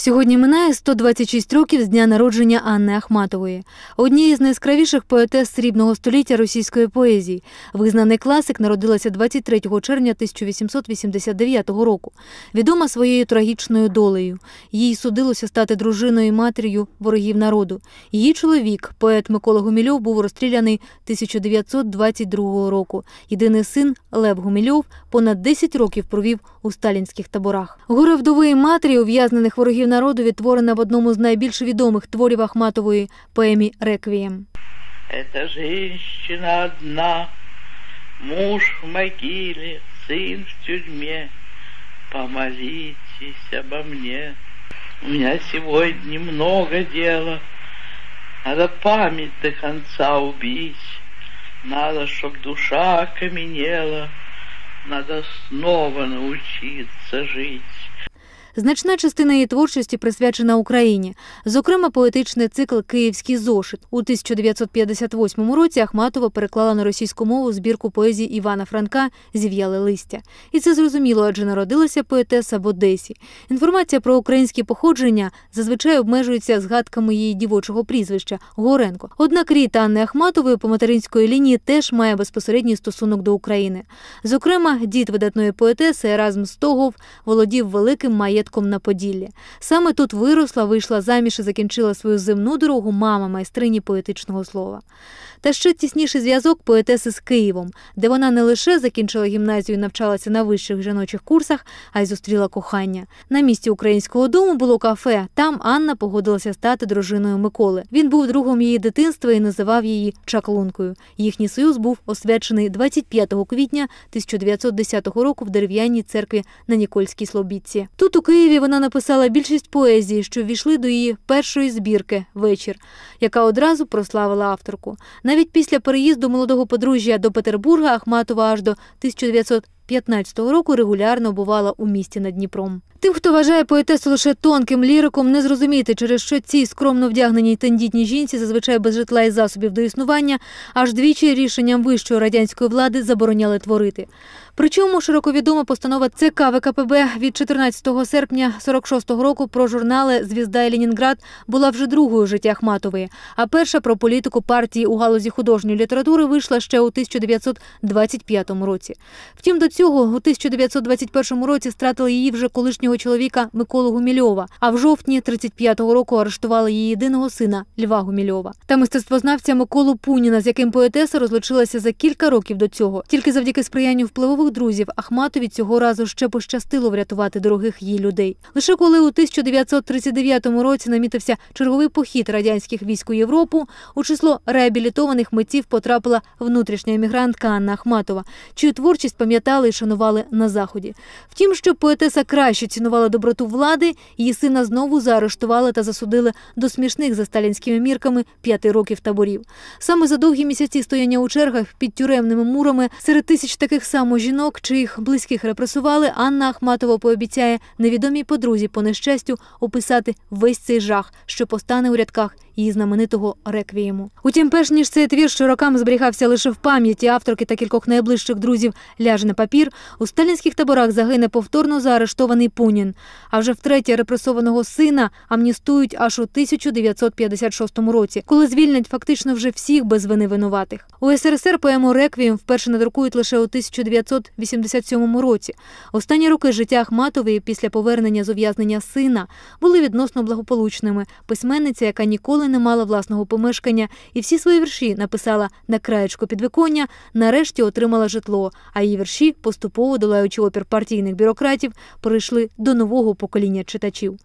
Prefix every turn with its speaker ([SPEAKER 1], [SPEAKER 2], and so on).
[SPEAKER 1] Сьогодні минає 126 років з дня народження Анни Ахматової, однієї з найяскравіших поетес срібного століття російської поезії. Визнаний класик народилася 23 червня 1889 року. Відома своєю трагічною долею. Їй судилося стати дружиною і матір'ю ворогів народу. Її чоловік, поет Микола Гумільов, був розстріляний 1922 року. Єдиний син Лев Гумільов понад 10 років провів у сталінських таборах. Горе вдови і матері ув'язнених ворогів народу відтворена в одному з найбільш відомих творів Ахматової поемі Реквієм.
[SPEAKER 2] Это женщина одна, муж в могиле, сын в тюрьме. Помолитесь обо мне. У меня сегодня много дела. Надо память до конца убить. Надо, чтоб душа окаменела. Надо снова научиться жить.
[SPEAKER 1] Значна частина її творчості присвячена Україні, зокрема поетичний цикл Київський зошит. У 1958 році Ахматова переклала на російську мову збірку поезії Івана Франка Зів'яле листя. І це зрозуміло, адже народилася поетеса в Одесі. Інформація про українське походження зазвичай обмежується згадками її дівочого прізвища Горенко. Однак рід Анни Ахматової по материнської лінії теж має безпосередній стосунок до України. Зокрема, дід видатної поетеси Еразм Стогов володів великим маєтком на Поділлі. Саме тут виросла, вийшла заміж і закінчила свою земну дорогу мама майстрині поетичного слова. Та ще тісніший зв'язок поетеси з Києвом, де вона не лише закінчила гімназію і навчалася на вищих жіночих курсах, а й зустріла кохання. На місці українського дому було кафе. Там Анна погодилася стати дружиною Миколи. Він був другом її дитинства і називав її чаклункою. Їхній союз був освячений 25 квітня 1910 року в дерев'яній церкві на Нікольській Слобідці. Тут у Києві вона написала більшість поезії, що ввійшли до її першої збірки Вечір, яка одразу прославила авторку. Навіть після переїзду молодого подружжя до Петербурга Ахматова аж до 1915 року регулярно бувала у місті над Дніпром. Тим, хто вважає поетесу лише тонким ліриком, не зрозуміти, через що цій скромно вдягненій тендітній жінці, зазвичай без житла і засобів до існування, аж двічі рішенням вищої радянської влади забороняли творити. Причому широко відома постанова ЦК ВКПБ від 14 серпня 46-го року про журнали Звізда і Ленінград була вже другою життя Ахматової, а перша про політику партії у галузі художньої літератури вийшла ще у 1925 році. Втім, до цього у 1921 році стратили її вже колишнього чоловіка Миколу Гумільова, а в жовтні 35-го року арештували її єдиного сина Льва Гумільова та мистецтвознавця Миколу Пуніна, з яким поетеса розлучилася за кілька років до цього. Тільки завдяки сприянню впливових друзів Ахматові цього разу ще пощастило врятувати дорогих їй людей. Лише коли у 1939 році намітився черговий похід радянських військ у Європу, у число реабілітованих митців потрапила внутрішня емігрантка Анна Ахматова, чию творчість пам'ятали і шанували на заході. Втім, щоб поетеса краще цінувала доброту влади, її сина знову заарештували та засудили до смішних за сталінськими мірками п'яти років таборів. Саме за довгі місяці стояння у чергах під тюремними мурами серед тисяч таких само жінок, чиїх близьких репресували, Анна Ахматова пообіцяє невідомій подрузі по нещастю описати весь цей жах, що постане у рядках її знаменитого реквієму. Утім, перш ніж цей твір, що роками зберігався лише в пам'яті авторки та кількох найближчих друзів ляже на папір, у сталінських таборах загине повторно заарештований Пунін. А вже втретє репресованого сина амністують аж у 1956 році, коли звільнять фактично вже всіх без вини винуватих. У СРСР поему Реквієм вперше надрукують лише у 1987 році. Останні роки життя Ахматової після повернення з ув'язнення сина були відносно благополучними. Письменниця, яка не мала власного помешкання, і всі свої вірші написала на краєчку підвиконня, нарешті отримала житло. А її вірші, поступово долаючи опір партійних бюрократів, перейшли до нового покоління читачів.